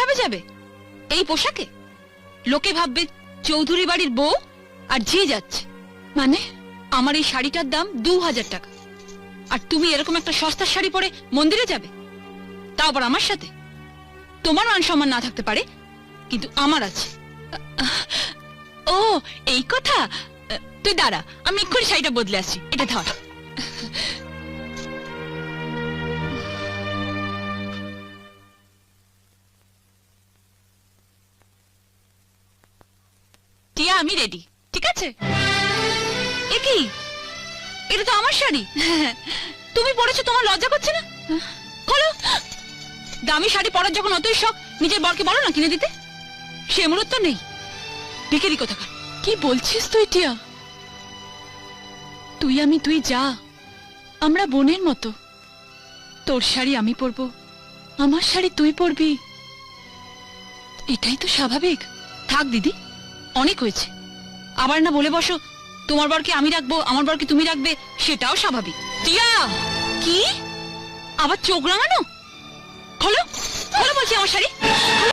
কীভাবে যাবে? এই পোশাকে? লোকে ভাববে চৌধুরী বাড়ির বউ আর ঝি যাচ্ছে। মানে? আমার এই শাড়িটার দাম দু হাজার টাকা। আর তুমি এরকম একটা সস্তার শাড়ি পরে মন্দিরে যাবে? তাও আবার আমার সাথে? তোমার মান সম্মান না থাকতে পারে, কিন্তু আমার আছে। ও, এই কথা? তুই দাঁড়া, আমি এক্ষুনি শাড়িটা বদলে আসছি। এটা ধর। টিয়া আমি রেডি ঠিক আছে? এটা তো আমার শাড়ি। তুমি তোমার লজ্জা করছে না? খোলো। দামি শাড়ি পরার যখন অতই শখ, নিজের বরকে বলো না কিনে দিতে। সে নেই। কোথাকার? কি বলছিস তুই, টিয়া? তুই আমি, তুই যা। আমরা বোনের মতো। তোর শাড়ি আমি পরবো। আমার শাড়ি তুই পরবি। এটাই তো স্বাভাবিক। থাক, দিদি। অনেক হয়েছে। আবার না বলে বসো, তোমার বরকে আমি রাখব, আমার বরকে তুমি রাখবে, সেটাও স্বাভাবিক। টিয়া! কি? আবার চোখ রাঙানো?